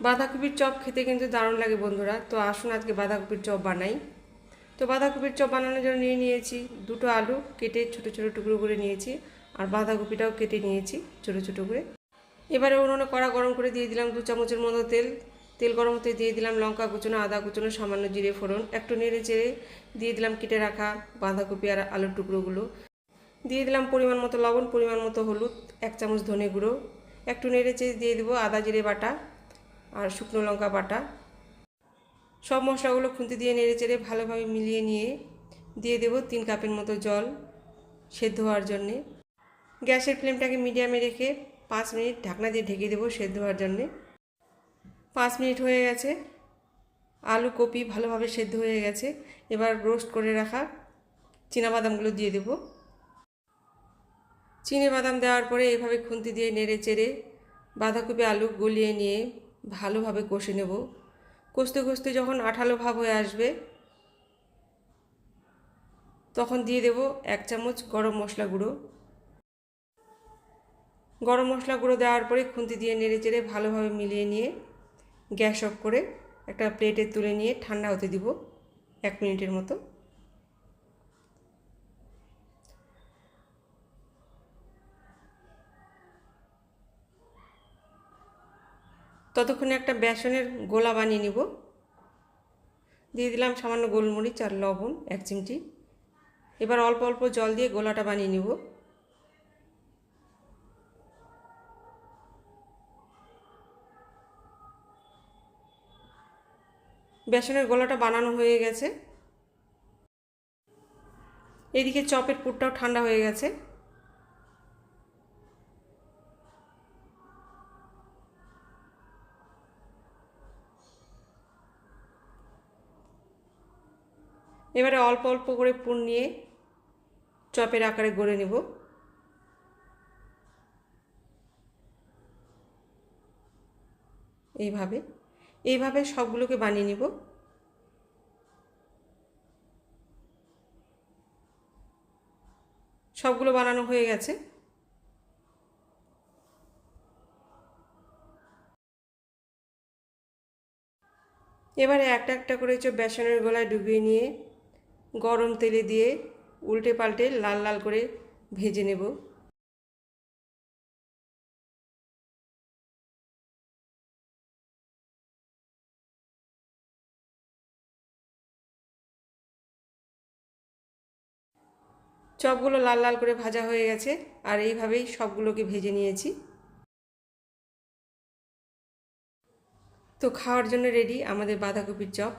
বাঁধাকপির চপ খেতে কিন্তু দারুণ লাগে বন্ধুরা। তো আসুন আজকে বাঁধাকপির চপ বানাই। তো বাঁধাকপির চপ বানানোর জন্য নিয়ে নিয়েছি দুটো আলু কেটে ছোটো ছোটো টুকরো করে নিয়েছি আর বাঁধাকপিটাও কেটে নিয়েছি ছোটো ছোটো করে। এবারে উনুনে কড়া গরম করে দিয়ে দিলাম দু চামচের মতো তেল। তেল গরম হতে দিয়ে দিলাম লঙ্কা কুচনো, আদা কুচনো, সামান্য জিরে ফোড়ন। একটু নেড়ে চেড়ে দিয়ে দিলাম কেটে রাখা বাঁধাকপি আর আলুর টুকরোগুলো। দিয়ে দিলাম পরিমাণ মতো লবণ, পরিমাণ মতো হলুদ, এক চামচ ধনে গুঁড়ো। একটু নেড়ে চেড়ে দিয়ে দেবো আদা, জিরে, বাটা। আর শুকনো লঙ্কা বাটা। সব মশলাগুলো খুন্তি দিয়ে নেড়ে চেড়ে ভালোভাবে মিলিয়ে নিয়ে দিয়ে দেব তিন কাপের মতো জল সেদ্ধ হওয়ার জন্যে। গ্যাসের ফ্লেমটাকে মিডিয়ামে রেখে পাঁচ মিনিট ঢাকনা দিয়ে ঢেকে দেবো সেদ্ধ হওয়ার জন্যে। পাঁচ মিনিট হয়ে গেছে। আলু কপি ভালোভাবে সেদ্ধ হয়ে গেছে। এবার রোস্ট করে রাখা বাদামগুলো দিয়ে দেব। বাদাম দেওয়ার পরে এভাবে খুন্তি দিয়ে নেড়ে চেড়ে বাঁধাকপি আলু গলিয়ে নিয়ে ভালোভাবে কষে নেব। কষতে কষতে যখন আঠালো ভাব হয়ে আসবে, তখন দিয়ে দেব এক চামচ গরম মশলা গুঁড়ো। গরম মশলা গুঁড়ো দেওয়ার পরে খুন্তি দিয়ে নেড়ে চেড়ে ভালোভাবে মিলিয়ে নিয়ে গ্যাস অফ করে একটা প্লেটে তুলে নিয়ে ঠান্ডা হতে দিব এক মিনিটের মতো। ততক্ষণে একটা বেসনের গোলা বানিয়ে নিব। দিয়ে দিলাম সামান্য গোলমরিচ আর লবণ, এক চিমটি। এবার অল্প অল্প জল দিয়ে গোলাটা বানিয়ে নিব। বেসনের গোলাটা বানানো হয়ে গেছে। এদিকে চপের পুরটাও ঠান্ডা হয়ে গেছে। এবারে অল্প অল্প করে পুর নিয়ে চপের আকারে গড়ে নেব। এইভাবে এইভাবে সবগুলোকে বানিয়ে নিব। সবগুলো বানানো হয়ে গেছে। এবারে একটা একটা করে চোখ বেসনের গলায় ডুবিয়ে নিয়ে গরম তেলে দিয়ে উল্টে পাল্টে লাল লাল করে ভেজে নেব। চপগুলো লাল লাল করে ভাজা হয়ে গেছে, আর এইভাবেই সবগুলোকে ভেজে নিয়েছি। তো খাওয়ার জন্য রেডি আমাদের বাঁধাকপির চপ।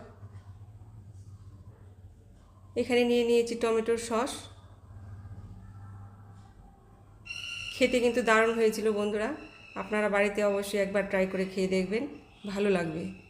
এখানে নিয়ে নিয়েছি টমেটোর সস। খেতে কিন্তু দারুণ হয়েছিল বন্ধুরা। আপনারা বাড়িতে অবশ্যই একবার ট্রাই করে খেয়ে দেখবেন। ভালো লাগবে।